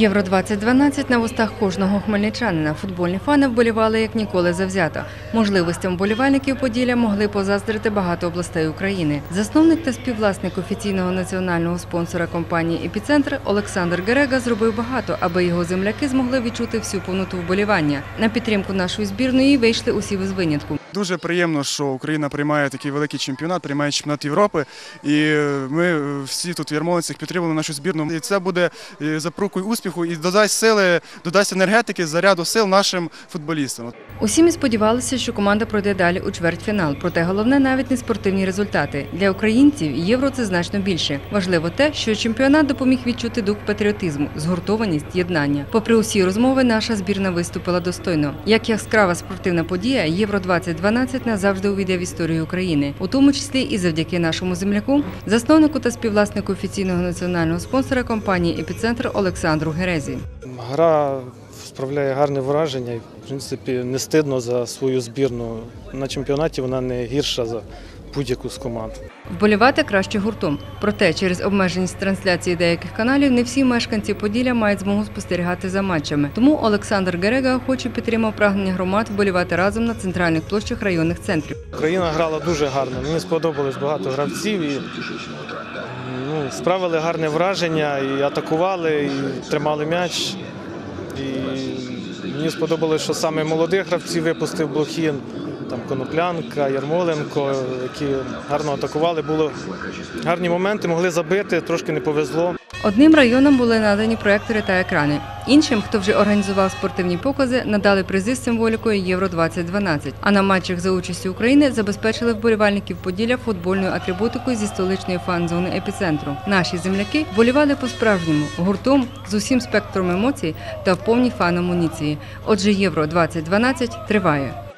Євро 2012 на вустах кожного хмельничанина. Футбольні фани вболівали як ніколи завзято. Можливостям вболівальників Поділля могли позаздрити багато областей України. Засновник та співвласник офіційного національного спонсора компанії Епіцентр Олександр Герега зробив багато, аби його земляки змогли відчути всю повноту вболівання. На підтримку нашої збірної вийшли усі без винятку. Дуже приємно, що Україна приймає такий великий чемпіонат, приймає чемпіонат Європи. І ми всі тут в Ярмолинцях підтримуємо нашу збірну. І це буде е, запрукою успіху і додасть сили, додасть енергетики, заряду сил нашим футболістам. Усі ми сподівалися, що команда пройде далі у чвертьфінал. Проте головне навіть не спортивні результати. Для українців євро це значно більше. Важливо те, що чемпіонат допоміг відчути дух патріотизму, згуртованість, єднання. Попри усі розмови, наша збірна виступила достойно. Як яскрава спортивна подія, євро 2012 назавжди увійде в історію України, у тому числі і завдяки нашому земляку, засновнику та співвласнику офіційного національного спонсора компанії Епіцентр Олександру Герезі. Гра справляє гарне враження і, в принципі, не стидно за свою збірну. На чемпіонаті вона не гірша за будь-яку з команд. Вболівати краще гуртом. Проте через обмеженість трансляції деяких каналів не всі мешканці Поділля мають змогу спостерігати за матчами. Тому Олександр Герега охоче підтримав прагнення громад вболівати разом на центральних площах районних центрів. Україна грала дуже гарно. Мені сподобалось багато гравців і ну, справили гарне враження, і атакували, і тримали м'яч. І мені сподобалось, що саме молодих гравців випустив Блохін, там Коноплянка, Ярмоленко, які гарно атакували. Були гарні моменти, могли забити, трошки не повезло. Одним районам були надані проектори та екрани. Іншим, хто вже організував спортивні покази, надали призи з символікою Євро 2012 А на матчах за участю України забезпечили вболівальників Поділля футбольною атрибутикою зі столичної фан-зони епіцентру. Наші земляки вболівали по-справжньому гуртом з усім спектром емоцій та в повній фан-амуніції. Отже, Євро 2012 триває.